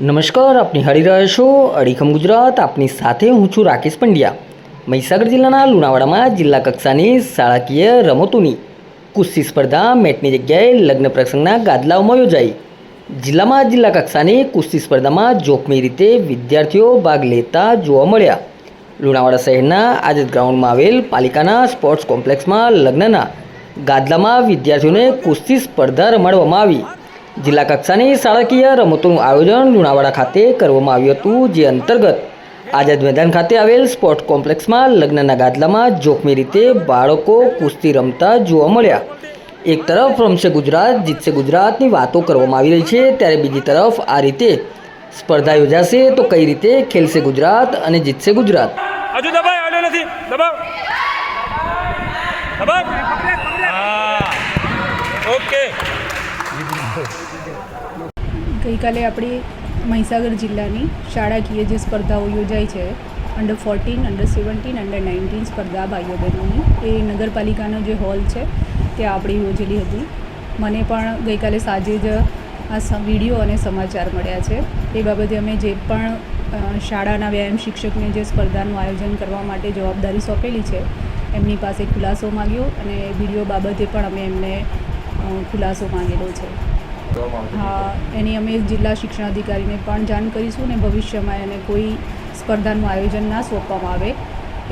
નમસ્કાર, આપની હરિરાય છો અડીખમ ગુજરાત. આપની સાથે હું છું રાકેશ પંડ્યા. મહીસાગર જિલ્લાના લુણાવાડામાં જિલ્લા કક્ષાની શાળાકીય રમતોની કુસ્તી સ્પર્ધા, મેટની જગ્યાએ લગ્ન પ્રસંગના ગાદલાઓમાં યોજાઈ. જિલ્લામાં જિલ્લા કક્ષાની કુસ્તી સ્પર્ધામાં જોખમી રીતે વિદ્યાર્થીઓ ભાગ લેતા જોવા મળ્યા. લુણાવાડા શહેરના આઝાદ ગ્રાઉન્ડમાં આવેલ પાલિકાના સ્પોર્ટ્સ કોમ્પ્લેક્સમાં લગ્નના ગાદલામાં વિદ્યાર્થીઓને કુસ્તી સ્પર્ધા રમાડવામાં આવી. જિલ્લા કક્ષાની શાળાકીય રમતોનું આયોજન લુણાવાડા ખાતે કરવામાં આવ્યું હતું જે અંતર્ગત આઝાદ મેદાન ખાતે આવેલ સ્પોર્ટ કોમ્પ્લેક્સમાં લગ્નના ગાદલામાં જોખમી રીતે બાળકો કુસ્તી રમતા જોવા મળ્યા. એક તરફ રમશે ગુજરાત જીતશે ગુજરાતની વાતો કરવામાં આવી રહી છે ત્યારે બીજી તરફ આ રીતે સ્પર્ધા યોજાશે તો કઈ રીતે ખેલશે ગુજરાત અને જીતશે ગુજરાત? હજુ દબાય નથી. દબાવ. દબાવ. ઓકે. ગઈકાલે આપણી મહીસાગર જિલ્લાની શાળાકીય જે સ્પર્ધાઓ યોજાઈ છે under fourteen under seventeen under nineteen સ્પર્ધા ભાઈઓ બહેનોની એ નગરપાલિકાનો જે હોલ છે, ત્યાં આપણે યોજેલી હતી. મને પણ ગઈકાલે સાંજે જ આ વીડિયો અને સમાચાર મળ્યા છે. એ બાબતે અમે જે પણ શાળાના વ્યાયામ શિક્ષકને જે સ્પર્ધાનું આયોજન કરવા માટે જવાબદારી સોંપેલી છે, એમની પાસે ખુલાસો માગ્યો અને વીડિયો બાબતે પણ અમે એમને ખુલાસો માંગેલો છે. હા, એની અમે જિલ્લા શિક્ષણ અધિકારીને પણ જાણ કરીશું અને ભવિષ્યમાં એને કોઈ સ્પર્ધાનું આયોજન ના સોંપવામાં આવે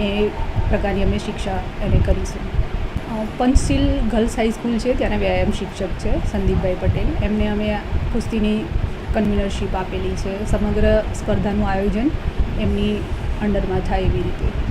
એ પ્રકારની અમે શિક્ષા એને કરીશું. પંચશીલ ગર્લ્સ હાઈસ્કૂલ છે, ત્યાંના વ્યાયામ શિક્ષક છે, સંદીપભાઈ પટેલ. એમને અમે કુસ્તીની કન્વીનરશીપ આપેલી છે. સમગ્ર સ્પર્ધાનું આયોજન એમની અંડરમાં થાય એવી રીતે.